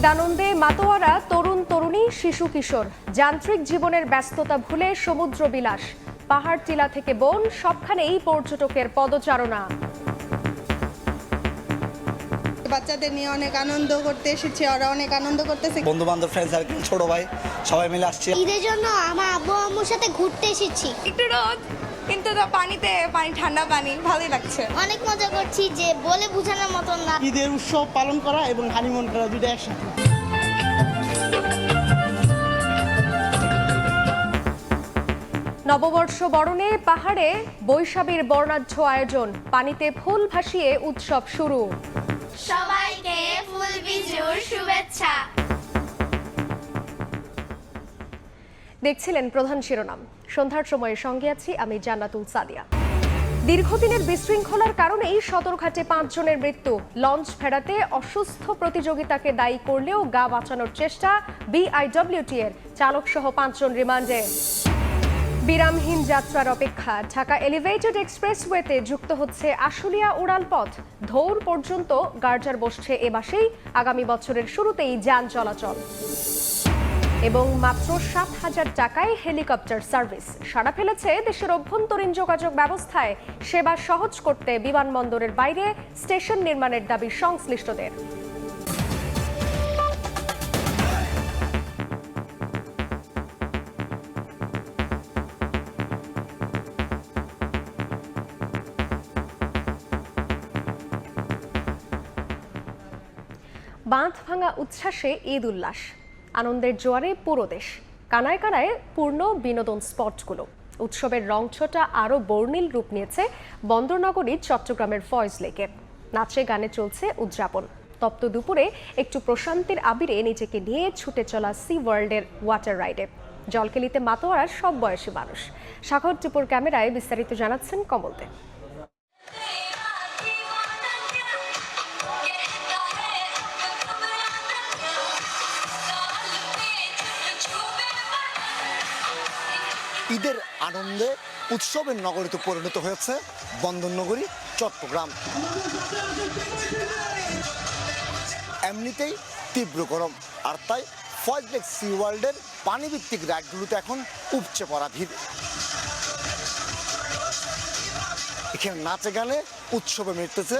ঈদ মাতোয়ারা তরুণ তরুণী শিশু কিশোর। যান্ত্রিক জীবনের ব্যস্ততা ভুলে সমুদ্র বিলাস। পাহাড় টিলা থেকে বন সবখানেই পর্যটকের পদচারণা। বাচ্চাদের নিয়ে অনেক আনন্দ করতে এসেছে ওরা অনেক আনন্দ করতেছে। বন্ধু বান্ধব ফ্রেন্ড সার্কেল ছোট ভাই সবাই মিলে আসছি। ঈদের জন্য আমার আব্বু আম্মুর সাথে ঘুরতে এসেছি। একটু রোদ। কিন্তু তো পানিতে পানি ঠান্ডা পানি ভালোই লাগছে। অনেক মজা করছি যে বলে বোঝানোর মতন না। ঈদের উৎসব পালন করা এবং হানিমুন করা দুটো একসাথে। নববর্ষ বরণে পাহাড়ে বৈশাখীর বর্ণাঢ্য আয়োজন পানিতে ফুল ভাসিয়ে উৎসব শুরু। সবাইকে ফুল বিজুর শুভেচ্ছা। দেখছিলেন প্রধান শিরোনাম। সন্ধ্যার সময়ের সঙ্গে আছি আমি জান্নাতুল সাদিয়া। দীর্ঘদিনের বিশৃঙ্খলার কারণেই সদরঘাটে পাঁচজনের মৃত্যু। লঞ্চ ফেরাতে অসুস্থ প্রতিযোগিতাকে দায়ী করলেও গা বাঁচানোর চেষ্টা বিআইডব্লিউটি এর চালক সহ পাঁচজন রিমান্ডে। বিরামহীন যাত্রার অপেক্ষা, ঢাকা এলিভেটেড এক্সপ্রেসওয়েতে যুক্ত হচ্ছে আশুলিয়া উড়াল পথ ধৌর পর্যন্ত গার্জার বসছে এ মাসেই। আগামী বছরের শুরুতেই যান চলাচল। এবং মাত্র সাত হাজার টাকায় হেলিকপ্টার সার্ভিস। সাড়া ফেলেছে দেশের অভ্যন্তরীণ যোগাযোগ ব্যবস্থায় সেবা সহজ করতে বিমানবন্দরের বাইরে স্টেশন নির্মাণের দাবি সংশ্লিষ্টদের। বাঁধ ভাঙা উচ্ছ্বাসে ঈদ উল্লাস। আনন্দের জোয়ারে পুরো দেশ। কানায় কানায় পূর্ণ বিনোদন স্পটগুলো। উৎসবের রংছটা আরও বর্ণিল রূপ নিয়েছে বন্দরনগরী, চট্টগ্রামের ফয়েজ লেকে। নাচে গানে চলছে উদযাপন। তপ্ত দুপুরে একটু প্রশান্তির আবিরে নিজেকে নিয়ে ছুটে চলা সি ওয়ার্ল্ডের ওয়াটার রাইডে। জলকেলিতে মাতোয়ারার সব বয়সী মানুষ। সাগর টিপুর ক্যামেরায় বিস্তারিত জানাচ্ছেন কমল আনন্দে উৎসবের নগরীতে পরিণত হয়েছে বন্দরনগরী, চট্টগ্রাম। এমনিতেই তীব্র গরম, আর তাই ফয়েজলেক সি ওয়ার্ল্ডের পানিভিত্তিক রাইডগুলোতে এখন উপচে পড়া ভিড়। এখানে নাচে গানে উৎসবে মেতেছে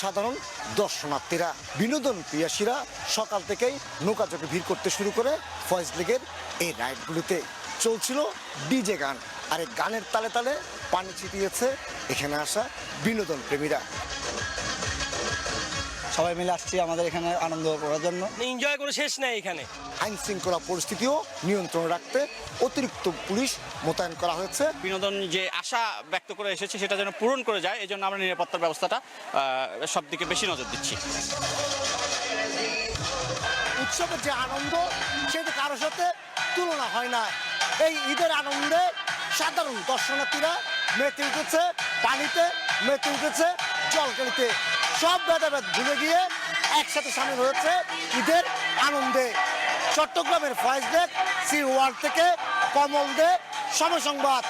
সাধারণ দর্শনার্থীরা, বিনোদন প্রিয়াসীরা। সকাল থেকেই নৌকাচকে ভিড় করতে শুরু করে ফয়েজ লেগের এই রাইডগুলোতে। চলছিল ডিজে গান। আর এই গানের তালে তালে পানি ছিটিয়েছে এখানে আসা বিনোদন প্রেমীরা। সবাই মিলে আসছি আমাদের এখানে আনন্দ করার জন্য। এনজয় করে শেষ নাই এখানে। আইন শৃঙ্খলা পরিস্থিতিও নিয়ন্ত্রণ রাখতে অতিরিক্ত পুলিশ মোতায়েন করা হয়েছে। বিনোদন যে আশা ব্যক্ত করে এসেছে সেটা যেন পূরণ করে যায় এই জন্য আমরা নিরাপত্তার ব্যবস্থাটা সব দিকে বেশি নজর দিচ্ছি। উৎসবের যে আনন্দ সেটা কারোর সাথে তুলনা হয় না। এই ঈদের আনন্দে সাধারণ দর্শনার্থীরা মেতে উঠেছে, পানিতে মেতে উঠেছে জলকেলিতে সব ভেদাভেদ ভুলে গিয়ে একসাথে সামিল হয়েছে ঈদের আনন্দে। চট্টগ্রামের ফয়েজ ডেক সি ওয়ার্ল্ড থেকে কমল দে, সমসংবাদ।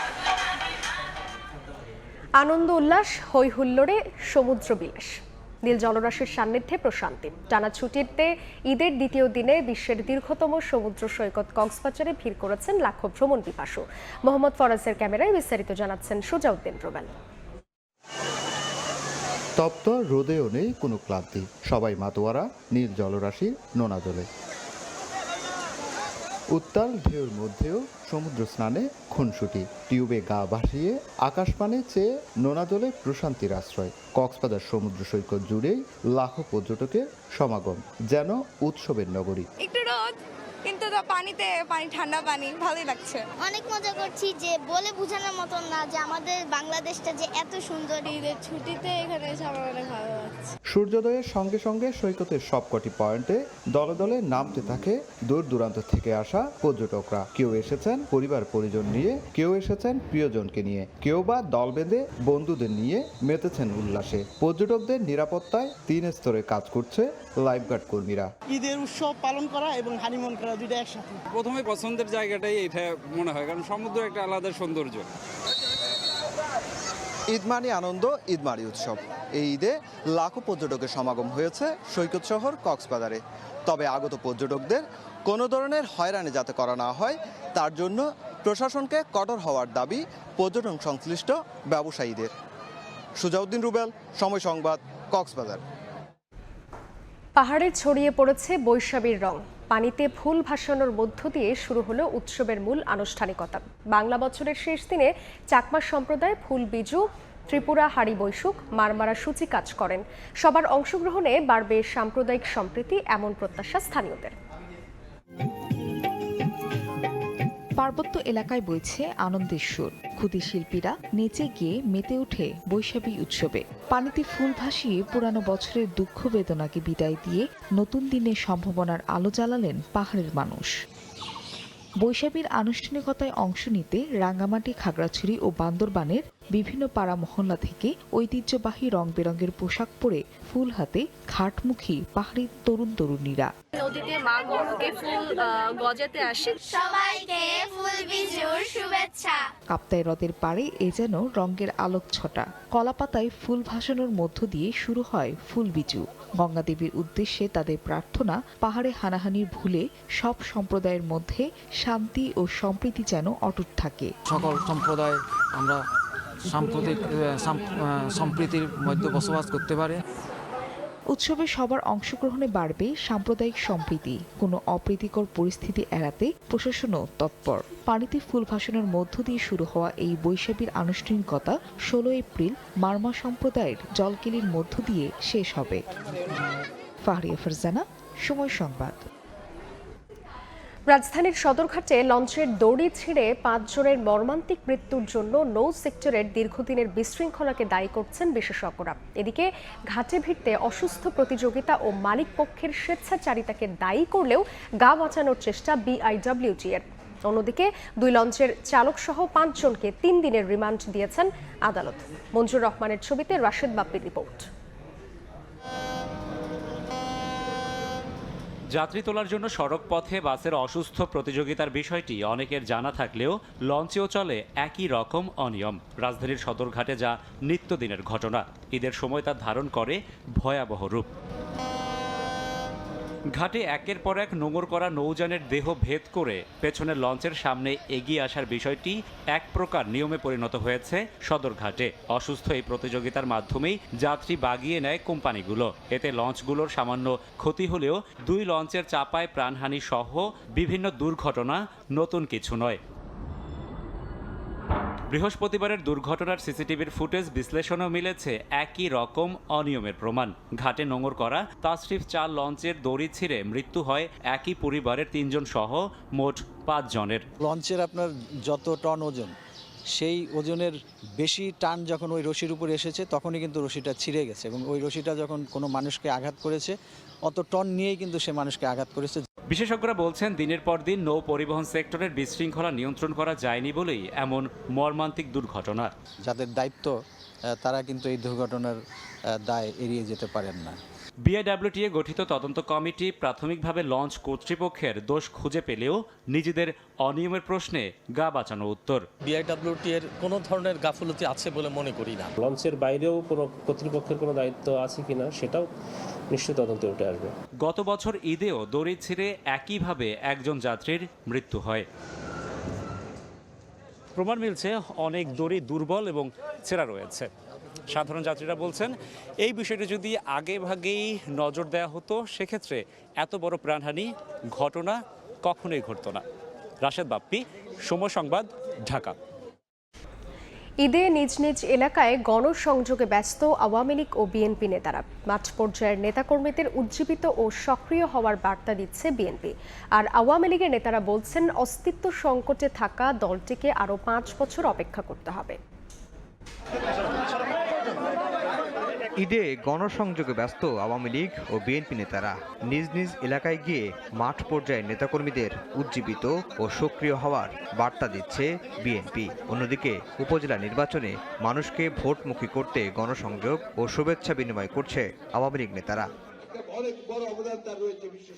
আনন্দ উল্লাস হই হুল্লোড়ে সমুদ্র বিলাস। নীল জলরাশির সান্নিধ্যে প্রশান্তি। টানা ছুটিতে ঈদের দ্বিতীয় দিনে বিশ্বের দীর্ঘতম সমুদ্র সৈকত কক্সবাজারে ভিড় করেছেন লাখো ভ্রমণ পিপাসু। মোহাম্মদ ফরাজের ক্যামেরায় বিস্তারিত জানাচ্ছেন সুজাউদ্দিন প্রবেল তপ্ত রোদেও নেই কোনো ক্লান্তি। সবাই মাতোয়ারা, নীল জলরাশির নোনা জলে। উত্তাল ঢেউর মধ্যেও সমুদ্র স্নানে খুনসুটি। টিউবে গা ভাসিয়ে আকাশপানে চেয়ে নোনা জলে প্রশান্তির আশ্রয়। কক্সবাজার সমুদ্র সৈকত জুড়েই লাখো পর্যটকের সমাগম যেন উৎসবের নগরী। একটু রোদ কিন্তু তো পানিতে পানি ঠান্ডা পানি ভালোই লাগছে। অনেক মজা করছি যে বলে বোঝানোর মতন না যে আমাদের বাংলাদেশটা যে এত সুন্দর। ঈদের ছুটিতে এখানে এসে আমার অনেক ভালো সূর্যোদয়ের সঙ্গে সঙ্গে সৈকতের সবকটি পয়েন্টে দলে দলে নামতে থাকে দূর দূরান্ত থেকে আসা পর্যটকরা। কেউ এসেছেন পরিবার পরিজন নিয়ে কেউ এসেছেন প্রিয়জনকে নিয়ে কেউ বা দল বেঁধে বন্ধুদের নিয়ে মেতেছেন উল্লাসে। পর্যটকদের নিরাপত্তায় তিন স্তরে কাজ করছে লাইফগার্ড কর্মীরা। ঈদের উৎসব পালন করা এবং হানিমুন করা দুটো একসাথে। প্রথমে পছন্দের জায়গাটাই এটা মনে হয় কারণ সমুদ্র একটা আলাদা সৌন্দর্য। ঈদ মানি আনন্দ ঈদ মানি উৎসব। এই ঈদে লাখো পর্যটকের সমাগম হয়েছে সৈকত শহর কক্সবাজারে। তবে আগত পর্যটকদের কোনো ধরনের হয়রানি যাতে করা না হয়, তার জন্য প্রশাসনকে কঠোর হওয়ার দাবি পর্যটন সংশ্লিষ্ট ব্যবসায়ীদের। সুজাউদ্দিন রুবেল, সময় সংবাদ, কক্সবাজার। পাহাড়ে ছড়িয়ে পড়েছে বৈশাখীর রং। পানিতে ফুল ভাসানোর মধ্য দিয়ে শুরু হলো উৎসবের মূল আনুষ্ঠানিকতা। বাংলা বছরের শেষ দিনে চাকমা সম্প্রদায় ফুল বিজু, ত্রিপুরা হাড়ি বৈশুক মারমারা সূচি কাজ করেন। সবার অংশগ্রহণে বাড়বে সাম্প্রদায়িক সম্প্রীতি, এমন প্রত্যাশা স্থানীয়দের। পার্বত্য এলাকায় বইছে আনন্দের সুর। ক্ষুদি শিল্পীরা নেচে গিয়ে মেতে ওঠে বৈশাখী উৎসবে। পানিতে ফুল ভাসিয়ে পুরানো বছরের দুঃখ বেদনাকে বিদায় দিয়ে নতুন দিনের সম্ভাবনার আলো জ্বালালেন পাহাড়ের মানুষ। বৈশাখীর আনুষ্ঠানিকতায় অংশ নিতে রাঙ্গামাটি খাগড়াছড়ি ও বান্দরবানের বিভিন্ন পাড়া মহল্লা থেকে ঐতিহ্যবাহী রং বেরঙের পোশাক পরে ফুল হাতে ঘাটমুখী পাহাড়ি তরুণ তরুণীরা। নদীতে মা গরুকে ফুল গজাতে আসে। সবাইকে ফুল বিজুর শুভেচ্ছা। কাপ্তাই হ্রদের পাড়ে এ যেন রঙের আলোক ছটা কলাপাতায় ফুল ভাসানোর মধ্য দিয়ে শুরু হয় ফুল বিজু। গঙ্গা দেবীর উদ্দেশ্যে তাদের প্রার্থনা পাহাড়ে হানাহানির ভুলে সব সম্প্রদায়ের মধ্যে শান্তি ও সম্প্রীতি যেন অটুট থাকে। সকল সম্প্রদায় আমরা সাম্প্রতিক সম্প্রীতির মধ্যে বসবাস করতে পারে। উৎসবে সবার অংশগ্রহণে বাড়বে সাম্প্রদায়িক সম্প্রীতি। কোনো অপ্রীতিকর পরিস্থিতি এড়াতে প্রশাসনও তৎপর। পানিতে ফুল ভাসানোর মধ্য দিয়ে শুরু হওয়া এই বৈশাখীর আনুষ্ঠানিকতা ষোলো এপ্রিল মারমা সম্প্রদায়ের জলকেলির মধ্য দিয়ে শেষ হবে। ফাহরিয়া ফারজানা, সময় সংবাদ। রাজধানীর সদরঘাটে লঞ্চের দড়ি ছিঁড়ে পাঁচজনের মর্মান্তিক মৃত্যুর জন্য নৌ সেক্টরের দীর্ঘদিনের বিশৃঙ্খলাকে দায়ী করছেন বিশেষজ্ঞরা। এদিকে ঘাটে ভিড়তে অসুস্থ প্রতিযোগিতা ও মালিক পক্ষের স্বেচ্ছাচারিতাকে দায়ী করলেও গা বাঁচানোর চেষ্টা বিআইডব্লিউটি এর অন্যদিকে দুই লঞ্চের চালক সহ পাঁচজনকে তিন দিনের রিমান্ড দিয়েছেন আদালত। মঞ্জুর রহমানের ছবিতে রাশেদ বাপ্পির রিপোর্ট। যাত্রী তোলার জন্য সড়ক পথে বাসের অসুস্থ প্রতিযোগিতার বিষয়টি অনেকের জানা থাকলেও লঞ্চেও চলে একই রকম অনিয়ম। রাজধানীর সদরঘাটে যা নিত্যদিনের ঘটনা। ঈদের সময় তা ধারণ করে ভয়াবহ রূপ। ঘাটে একের পর এক নোঙর করা নৌযানের দেহ ভেদ করে পেছনের লঞ্চের সামনে এগিয়ে আসার বিষয়টি এক প্রকার নিয়মে পরিণত হয়েছে সদর ঘাটে। অসুস্থ এই প্রতিযোগিতার মাধ্যমেই যাত্রী বাগিয়ে নেয় কোম্পানিগুলো। এতে লঞ্চগুলোর সামান্য ক্ষতি হলেও দুই লঞ্চের চাপায় প্রাণহানি সহ বিভিন্ন দুর্ঘটনা নতুন কিছু নয়। বৃহস্পতিবারের দুর্ঘটনার সিসিটিভির ফুটেজ বিশ্লেষণও মিলেছে একই রকম অনিয়মের প্রমাণ। ঘাটে নোঙর করা, তাসরিফ চার লঞ্চের দড়ি ছিঁড়ে মৃত্যু হয় একই পরিবারের তিনজন সহ মোট পাঁচ জনের লঞ্চের আপনার যত টন ওজন, সেই ওজনের বেশি টান যখন ওই রশির উপর এসেছে, তখনই কিন্তু রশিটা ছিঁড়ে গেছে এবং ওই রশিটা যখন কোনো মানুষকে আঘাত করেছে, অত টন নিয়েই কিন্তু সে মানুষকে আঘাত করেছে। বিশেষজ্ঞরা বলছেন, দিনের পর দিন নৌ পরিবহন সেক্টরের বিশৃঙ্খলা নিয়ন্ত্রণ করা যায়নি বলেই এমন মর্মান্তিক দুর্ঘটনা যাদের দায়িত্ব তারা কিন্তু এই দুর্ঘটনার দায় এড়িয়ে যেতে পারেন না। বিআইডব্লিউটিএ গঠিত তদন্ত কমিটি প্রাথমিকভাবে লঞ্চ কর্তৃপক্ষের দোষ খুঁজে পেলেও নিজেদের অনিয়মের প্রশ্নে গা বাঁচানো উত্তর। বিআইডব্লিউটি এর কোনো ধরনের গাফুলতি আছে বলে মনে করি না। লঞ্চের বাইরেও কোনো কর্তৃপক্ষের কোনো দায়িত্ব আছে কিনা সেটাও নিশ্চয়ই তদন্তে উঠে আসবে। গত বছর ঈদেও দড়ি ছিঁড়ে একইভাবে একজন যাত্রীর মৃত্যু হয়। প্রমাণ মিলছে অনেক দড়ি দুর্বল এবং ছেঁড়া রয়েছে। সাধারণ যাত্রীরা বলছেন, এই বিষয়টি যদি আগে ভাগেই নজর দেওয়া হতো, সেক্ষেত্রে এত বড় প্রাণহানি ঘটনা কখনোই ঘটতো না। রাশেদ বাপ্পি, সময় সংবাদ, ঢাকা। ঈদে নিজ নিজ এলাকায় গণসংযোগে ব্যস্ত আওয়ামী লীগ ও বিএনপি নেতারা। মাঠ পর্যায়ের নেতাকর্মীদের উজ্জীবিত ও সক্রিয় হওয়ার বার্তা দিচ্ছে বিএনপি। আর আওয়ামী লীগের নেতারা বলছেন, অস্তিত্ব সংকটে থাকা দলটিকে আরও পাঁচ বছর অপেক্ষা করতে হবে। ঈদে গণসংযোগে ব্যস্ত আওয়ামী লীগ ও বিএনপি নেতারা নিজ নিজ এলাকায় গিয়ে মাঠ পর্যায়ে নেতাকর্মীদের উজ্জীবিত ও সক্রিয় হওয়ার বার্তা দিচ্ছে বিএনপি। অন্যদিকে উপজেলা নির্বাচনে মানুষকে ভোটমুখী করতে গণসংযোগ ও শুভেচ্ছা বিনিময় করছে আওয়ামী লীগ নেতারা।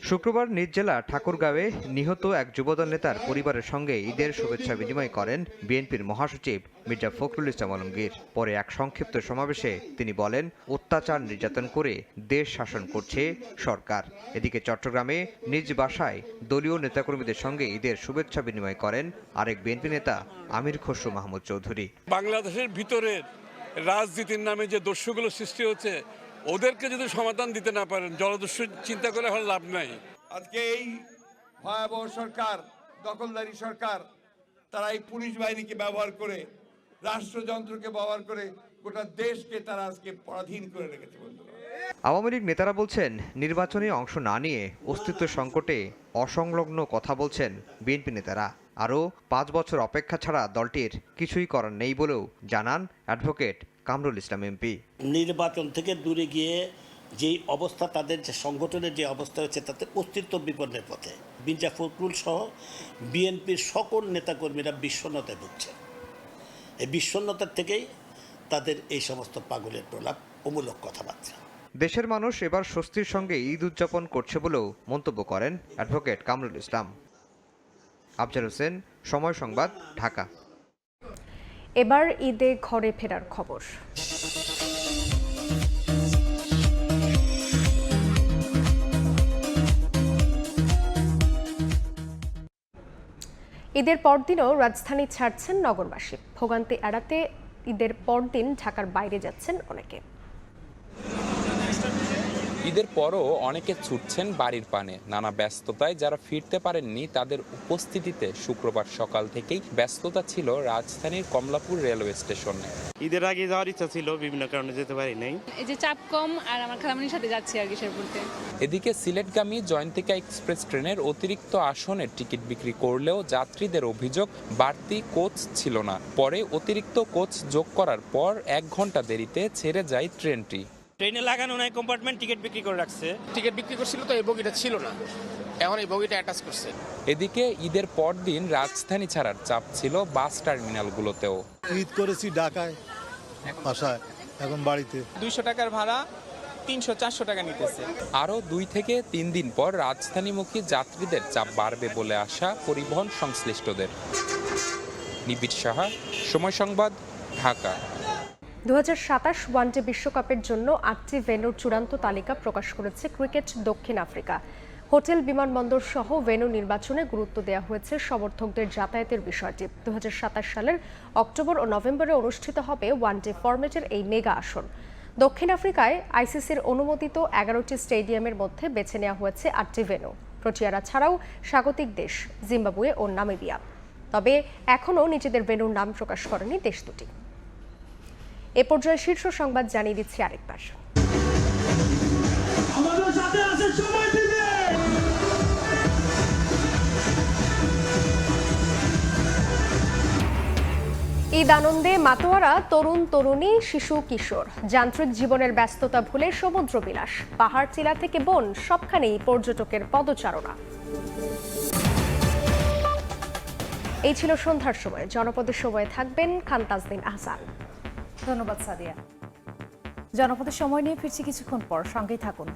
শুক্রবার নিজ জেলা ঠাকুরগাঁওয়ে নিহত এক যুবদল নেতার পরিবারের সঙ্গে ঈদের শুভেচ্ছা বিনিময় করেন বিএনপির মহাসচিব মির্জা ফখরুল ইসলাম আলমগীর। পরে এক সংক্ষিপ্ত সমাবেশে তিনি বলেন অত্যাচার নির্যাতন করে দেশ শাসন করছে সরকার। এদিকে চট্টগ্রামে নিজ বাসায় দলীয় নেতাকর্মীদের সঙ্গে ঈদের শুভেচ্ছা বিনিময় করেন আরেক বিএনপি নেতা আমির খসরু মাহমুদ চৌধুরী। বাংলাদেশের ভিতরের রাজনীতির নামে যে দস্যুগুলো সৃষ্টি হচ্ছে ওদেরকে যদি সমাধান দিতে না পারেন জলদস্যু চিন্তা করে হলে লাভ নাই। আজকে এই ভয়াবহ সরকার দখলদারি সরকার তারা এই পুলিশ বাহিনীকে ব্যবহার করে রাষ্ট্রযন্ত্রকে ব্যবহার করে গোটা দেশকে তারা আজকে পরাধীন করে রেখেছে বন্ধুরা। আওয়ামী লীগ নেতারা বলছেন নির্বাচনে অংশ না নিয়ে অস্তিত্ব সংকটে অসংলগ্ন কথা বলছেন বিএনপি নেতারা। আরও পাঁচ বছর অপেক্ষা ছাড়া দলটির কিছুই করার নেই বলেও জানান অ্যাডভোকেট কামরুল ইসলাম এমপি। নির্বাচন থেকে দূরে গিয়ে যেই অবস্থা তাদের যে সংগঠনের যে অবস্থা হচ্ছে তাতে অস্তিত্ব বিপন্নের পথে। বিনজা ফখরুল সহ বিএনপির সকল নেতাকর্মীরা বিষণ্ণতায় ভুগছে এই বিষণ্ণতার থেকেই তাদের এই সমস্ত পাগলের প্রলাপ অমূলক কথাবার্তা। দেশের মানুষ এবার স্বস্তির সঙ্গে ঈদ উদযাপন করছে বলেও মন্তব্য করেন অ্যাডভোকেট কামরুল ইসলাম। আফজাল হোসেন সময় সংবাদ ঢাকা। এবার ঈদে ঘরে ফেরার খবর। ঈদের পরদিনও রাজধানী ছাড়ছেন নগরবাসী। ভোগান্তি এড়াতে ঈদের পরদিন ঢাকার বাইরে যাচ্ছেন অনেকে। ঈদের পরও অনেকে ছুটছেন বাড়ির পানে। নানা ব্যস্ততায় যারা ফিরতে পারেননি তাদের উপস্থিতিতে শুক্রবার সকাল থেকেই ব্যস্ততা ছিল রাজধানীর কমলাপুর রেলওয়ে স্টেশনে। ঈদের আগে যাওয়ার ইচ্ছা ছিল বিভিন্ন কারণে যেতে পারি নাই এই যে চাপ কম আর আমার খালামনির সাথে যাচ্ছি আর কি শেরপুরতে। এদিকে সিলেটগামী জয়ন্তিকা এক্সপ্রেস ট্রেনের অতিরিক্ত আসনের টিকিট বিক্রি করলেও যাত্রীদের অভিযোগ বাড়তি কোচ ছিল না। পরে অতিরিক্ত কোচ যোগ করার পর এক ঘণ্টা দেরিতে ছেড়ে যায় ট্রেনটি। ট্রেনে লাগানো নাই কম্পার্টমেন্ট টিকিট বিক্রি করে রাখছে। টিকিট বিক্রি করছিল তো এই বগিটা ছিল না। এখন এই বগিটা অ্যাটাচ করছে। এদিকে ঈদের পরদিন রাজধানী ছাড়ার চাপ ছিল বাস টার্মিনালগুলোতেও। ঈদ করেছি ঢাকায় বাসায় এখন বাড়িতে। দুইশো টাকার ভাড়া তিনশো চারশো টাকা নিতেছে। আরও দুই থেকে তিন দিন পর রাজধানীমুখী যাত্রীদের চাপ বাড়বে বলে আশা পরিবহন সংশ্লিষ্টদের। নিবিড় সাহা সময় সংবাদ ঢাকা। দুহাজার সাতাশ ওয়ানডে বিশ্বকাপের জন্য আটটি ভেন্যুর চূড়ান্ত তালিকা প্রকাশ করেছে ক্রিকেট দক্ষিণ আফ্রিকা। হোটেল বিমানবন্দর সহ ভেন্যু নির্বাচনে গুরুত্ব দেওয়া হয়েছে সমর্থকদের যাতায়াতের বিষয়টি। দু হাজার সাতাশ সালের অক্টোবর ও নভেম্বরে অনুষ্ঠিত হবে ওয়ানডে ফরম্যাটের এই মেগা আসর। দক্ষিণ আফ্রিকায় আইসিসির অনুমোদিত এগারোটি স্টেডিয়ামের মধ্যে বেছে নেওয়া হয়েছে আটটি ভেন্যু। প্রোটিয়ারা ছাড়াও স্বাগতিক দেশ, জিম্বাবুয়ে ও নামিবিয়া। তবে এখনও নিজেদের ভেন্যুর নাম প্রকাশ করেনি দেশ দুটি। এ পর্যায়ে শীর্ষ সংবাদ জানিয়ে দিচ্ছি আরেকবার। ঈদ আনন্দে মাতোয়ারা তরুণ তরুণী শিশু কিশোর। যান্ত্রিক জীবনের ব্যস্ততা ভুলে সমুদ্র বিলাস পাহাড় চিলা থেকে বন সবখানেই পর্যটকের পদচারণা। এই ছিল সন্ধ্যার সময়। জনপদের সময় থাকবেন খান্তাজদিন আহসান। ধন্যবাদ সাদিয়া। জনপদের সময় নিয়ে ফিরছি কিছুক্ষণ পর। সঙ্গেই থাকুন।